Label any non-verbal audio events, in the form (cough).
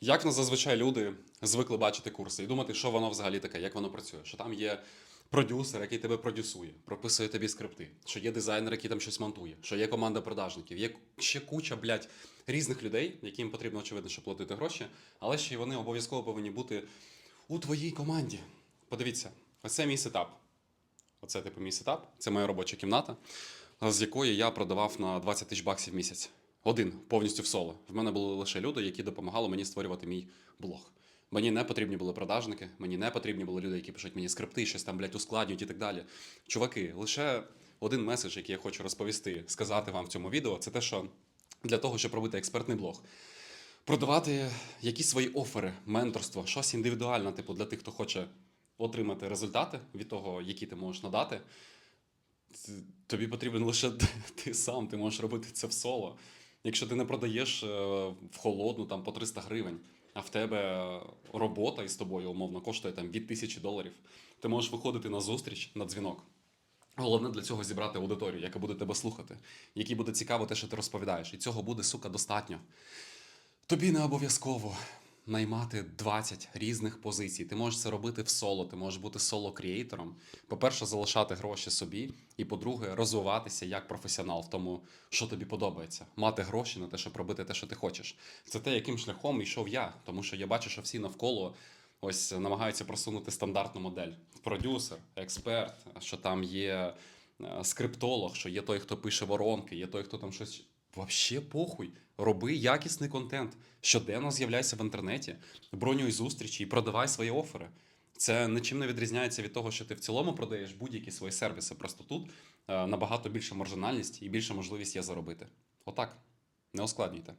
Як на зазвичай люди звикли бачити курси і думати, що воно взагалі таке, як воно працює, що там є продюсер, який тебе продюсує, прописує тобі скрипти, що є дизайнер, який там щось монтує, що є команда продажників, є ще куча, блядь, різних людей, яким потрібно, очевидно, щоб платити гроші, але ще й вони обов'язково повинні бути у твоїй команді. Подивіться, оце мій сетап. Оце типу мій сетап, це моя робоча кімната, з якої я продавав на 20 тисяч баксів в місяць. Один повністю в соло. В мене були лише люди, які допомагали мені створювати мій блог. Мені не потрібні були продажники, мені не потрібні були люди, які пишуть мені скрипти, щось там, блядь, ускладнюють і так далі. Чуваки, лише один меседж, який я хочу розповісти, сказати вам в цьому відео, це те, що для того, щоб робити експертний блог, продавати якісь свої офери, менторство, щось індивідуальне, типу, для тих, хто хоче отримати результати від того, які ти можеш надати. Тобі потрібен лише (laughs) ти сам, ти можеш робити це в соло. Якщо ти не продаєш е, в холодну там по 300 гривень, а в тебе робота із тобою умовно коштує там від тисячі доларів, ти можеш виходити на зустріч, на дзвінок. Головне для цього зібрати аудиторію, яка буде тебе слухати, якій буде цікаво те, що ти розповідаєш. І цього буде, сука, достатньо. Тобі не обов'язково наймати 20 різних позицій. Ти можеш це робити в соло, ти можеш бути соло-кріейтором. По-перше, залишати гроші собі, і по-друге, розвиватися як професіонал в тому, що тобі подобається, мати гроші на те, щоб робити те, що ти хочеш. Це те, яким шляхом йшов я, тому що я бачу, що всі навколо. Ось намагаються просунути стандартну модель. Продюсер, експерт, що там є е, скриптолог, що є той, хто пише воронки, є той, хто там щось. Вообще похуй. Роби якісний контент. Щоденно з'являйся в інтернеті, бронюй зустрічі і продавай свої офери. Це нічим не відрізняється від того, що ти в цілому продаєш будь-які свої сервіси. Просто тут е, набагато більша маржинальність і більша можливість є заробити. Отак. Не ускладнюйте.